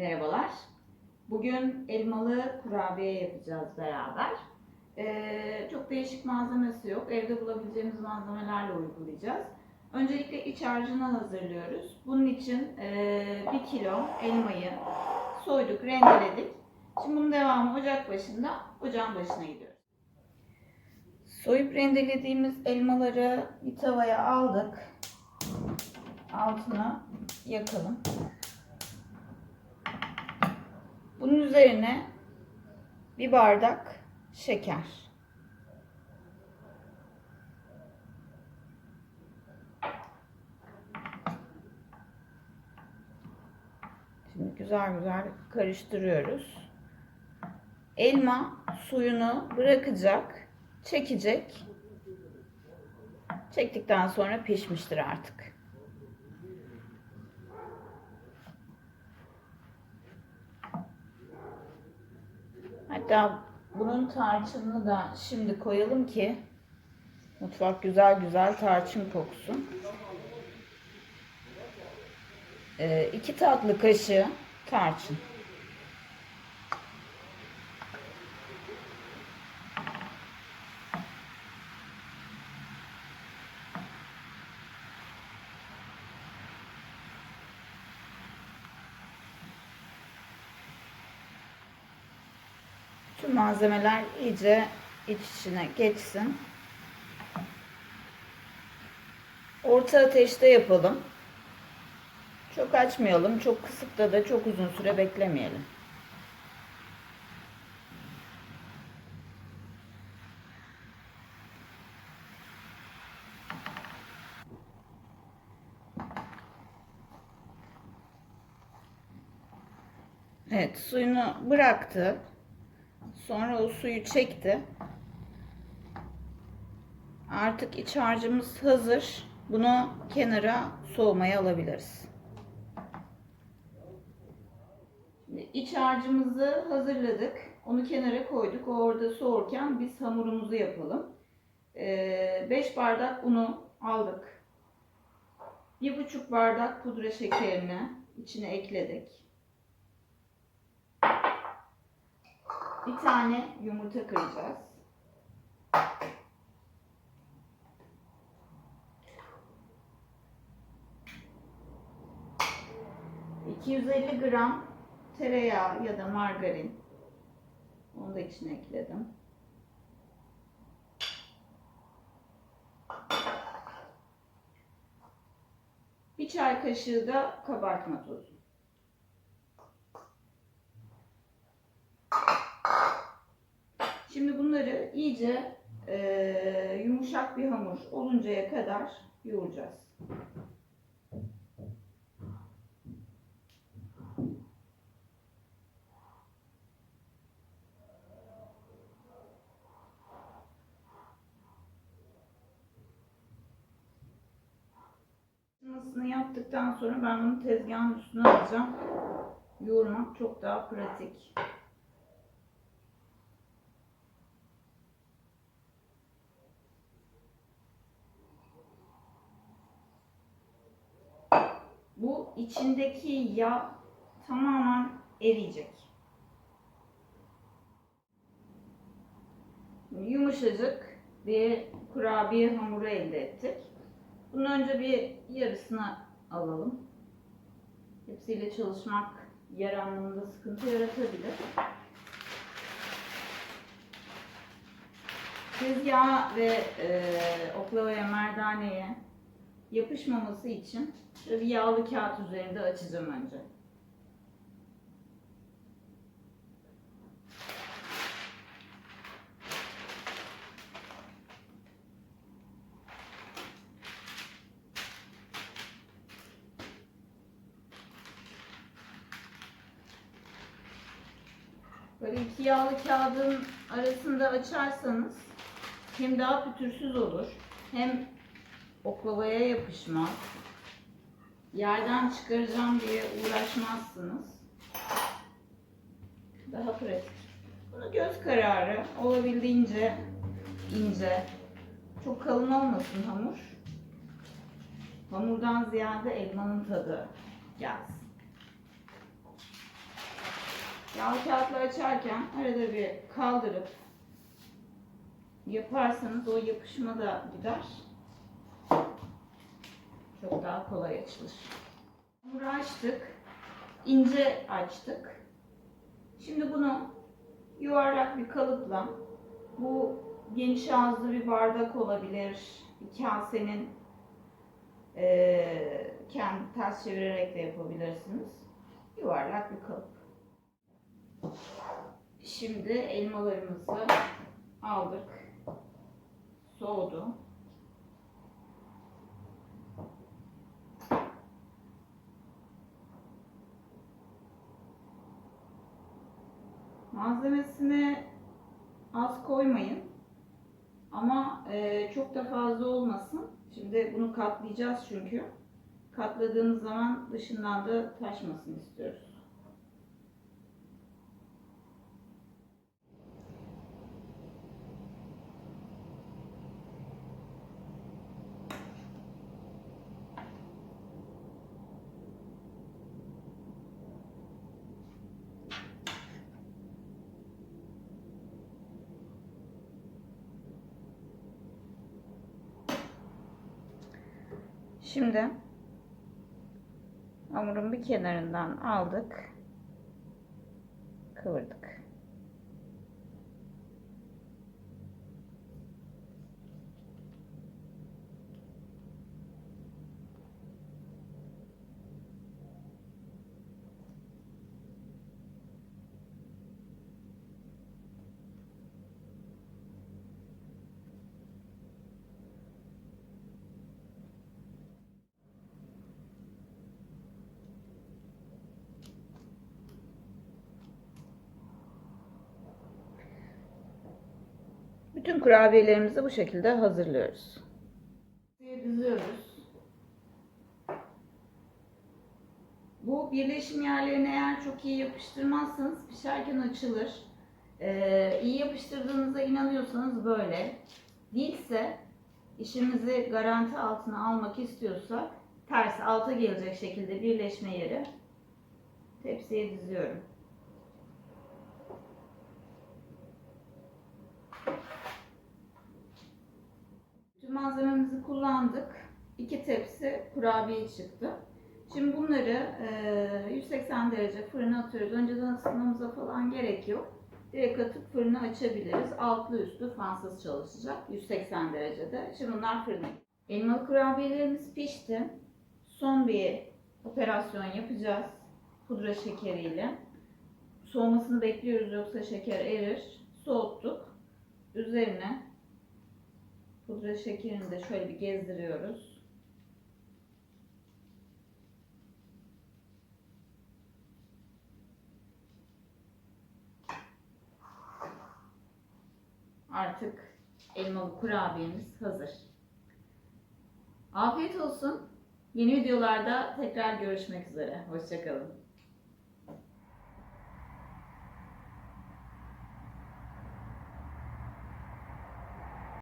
Merhabalar. Bugün elmalı kurabiye yapacağız beraber. Ee, çok değişik malzemesi yok. Evde bulabileceğimiz malzemelerle uygulayacağız. Öncelikle iç harcını hazırlıyoruz. Bunun için 1 kilo elmayı soyduk, rendeledik. Şimdi bunun devamı ocak başında, ocağın başına gidiyoruz. Soyup rendelediğimiz elmaları bir tavaya aldık. Altına yakalım. Bunun üzerine bir bardak şeker. Şimdi güzel güzel karıştırıyoruz. Elma suyunu bırakacak, çekecek. Çektikten sonra pişmiştir artık. Hatta bunun tarçınını da şimdi koyalım ki mutfak güzel güzel tarçın koksun. Ee, iki tatlı kaşığı tarçın. Tüm malzemeler iyice iç içine geçsin. Orta ateşte yapalım. Çok açmayalım. Çok kısıkta da çok uzun süre beklemeyelim. Evet, suyunu bıraktı. Sonra o suyu çekti. Artık iç harcımız hazır. Bunu kenara soğumaya alabiliriz. Şimdi iç harcımızı hazırladık. Onu kenara koyduk. O orada soğurken biz hamurumuzu yapalım. 5 bardak unu aldık. 1,5 bardak pudra şekerini içine ekledik. Bir tane yumurta kıracağız. ...250 gram tereyağı ya da margarin. Onu da içine ekledim. Bir çay kaşığı da kabartma tozu. Şimdi bunları iyice e, yumuşak bir hamur oluncaya kadar yoğuracağız. Isını yaptıktan sonra ben bunu tezgahın üstüne alacağım. Yoğurmak çok daha pratik. bu içindeki yağ tamamen eriyecek. Yumuşacık bir kurabiye hamuru elde ettik. Bunun önce bir yarısını alalım. Hepsiyle çalışmak yer anlamında sıkıntı yaratabilir. Tezgaha ve e, oklavaya, merdaneye yapışmaması için bir yağlı kağıt üzerinde açacağım önce. Böyle iki yağlı kağıdın arasında açarsanız hem daha pütürsüz olur hem oklavaya yapışmaz. Yerden çıkaracağım diye uğraşmazsınız. Daha pratik. Bunu göz kararı olabildiğince ince. Çok kalın olmasın hamur. Hamurdan ziyade elmanın tadı gelsin. Yağlı kağıtla açarken arada bir kaldırıp yaparsanız o yapışma da gider. Çok daha kolay açılır. Hamuru açtık. ince açtık. Şimdi bunu yuvarlak bir kalıpla bu geniş ağızlı bir bardak olabilir. Bir kasenin eee kendi ters çevirerek de yapabilirsiniz. Yuvarlak bir kalıp. Şimdi elmalarımızı aldık. Soğudu. Malzemesine az koymayın. Ama e, çok da fazla olmasın. Şimdi bunu katlayacağız çünkü. Katladığımız zaman dışından da taşmasın istiyoruz. Şimdi hamurun bir kenarından aldık. Kıvırdık. Bütün kurabiyelerimizi bu şekilde hazırlıyoruz. Diziyoruz. Bu birleşim yerlerini eğer çok iyi yapıştırmazsanız pişerken açılır. Ee, iyi yapıştırdığınıza inanıyorsanız böyle. Değilse işimizi garanti altına almak istiyorsak ters alta gelecek şekilde birleşme yeri tepsiye diziyorum. Bütün malzememizi kullandık. İki tepsi kurabiye çıktı. Şimdi bunları e, 180 derece fırına atıyoruz. Önceden ısıtmamıza falan gerek yok. Direkt atıp fırını açabiliriz. Altlı üstü fansız çalışacak. 180 derecede. Şimdi bunlar fırına. Elmalı kurabiyelerimiz pişti. Son bir operasyon yapacağız. Pudra şekeriyle. Soğumasını bekliyoruz yoksa şeker erir. Soğuttuk. Üzerine Pudra şekerini de şöyle bir gezdiriyoruz. Artık elmalı kurabiyemiz hazır. Afiyet olsun. Yeni videolarda tekrar görüşmek üzere. Hoşçakalın.